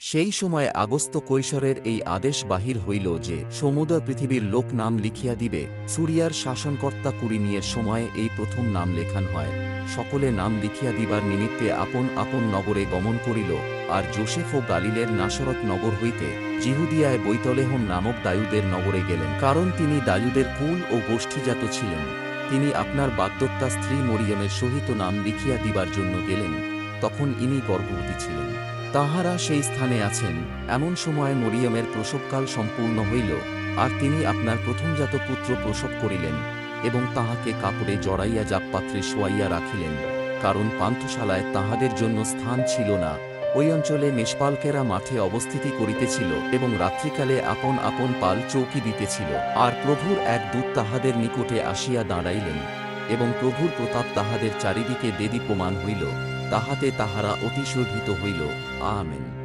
সেই সময় আগস্ত কৈশোরের এই আদেশ বাহির হইল যে সমুদর পৃথিবীর লোক নাম লিখিয়া দিবে, সুরিয়ার শাসনকর্তা কুড়িনিয়ের সময়ে এই প্রথম নাম লেখান হয়। সকলে নাম লিখিয়া দিবার নিমিত্তে আপন আপন নগরে গমন করিল, আর যোসেফ ও গালিলের নাসরত নগর হইতে জিহুদিয়ায় বৈতলেহম নামক দায়ুদের নগরে গেলেন, কারণ তিনি দায়ুদের কুল ও গোষ্ঠীজাত ছিলেন। তিনি আপনার বাগদত্তা স্ত্রী মরিয়মের সহিত নাম লিখিয়া দিবার জন্য গেলেন, তখন ইনি গর্ভবতী ছিলেন। তাহারা সেই স্থানে আছেন, এমন সময় মরিয়মের প্রসবকাল সম্পূর্ণ হইল, আর তিনি আপনার প্রথমজাত পুত্র প্রসব করিলেন, এবং তাহাকে কাপড়ে জড়াইয়া জাপপাত্রে শোয়াইয়া রাখিলেন, কারণ পান্থশালায় তাহাদের জন্য স্থান ছিল না। ওই অঞ্চলে মেষপালকেরা মাঠে অবস্থিতি করিতেছিল, এবং রাত্রিকালে আপন আপন পাল চৌকি দিতেছিল, আর প্রভুর এক দূত তাহাদের নিকটে আসিয়া দাঁড়াইলেন। এবং প্রভুর প্রতাপ তাহাদের চারিদিকে দেদীপ্যমান হইল তাহাতে তাহারা অতিশোধিত হইল। আমেন।